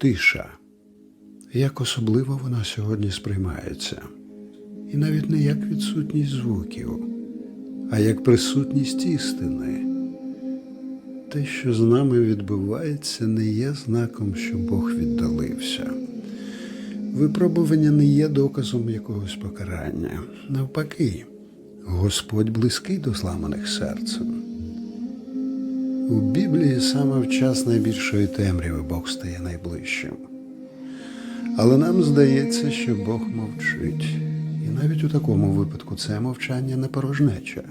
Тиша. Як особливо вона сьогодні сприймається. І навіть не як відсутність звуків, а як присутність істини. Те, що з нами відбувається, не є знаком, що Бог віддалився. Випробування не є доказом якогось покарання. Навпаки, Господь близький до зламаних серцем. У Біблії саме в час найбільшої темряви Бог стає найближчим. Але нам здається, що Бог мовчить. І навіть у такому випадку це мовчання не порожнеча.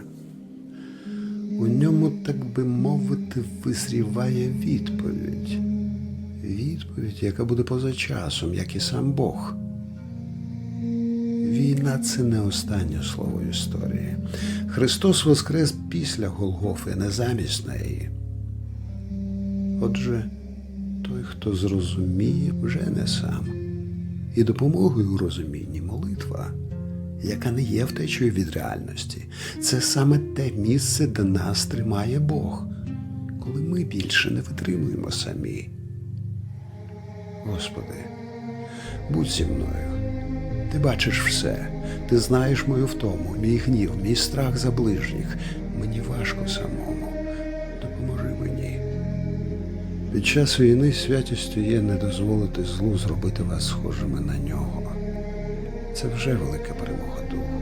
У ньому, так би мовити, визріває відповідь. Відповідь, яка буде поза часом, як і сам Бог. Війна це не останнє слово історії. Христос воскрес після Голгофи, не замість неї. Отже, той, хто зрозуміє, вже не сам. І допомогою у розумінні молитва, яка не є втечею від реальності, це саме те місце, де нас тримає Бог, коли ми більше не витримуємо самі. Господи, будь зі мною. Ти бачиш все, ти знаєш мою втому, мій гнів, мій страх за ближніх. Мені важко самому. Під час війни святістю є не дозволити злу зробити вас схожими на нього. Це вже велика перемога духу.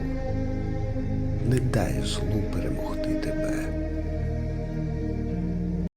Не дай злу перемогти.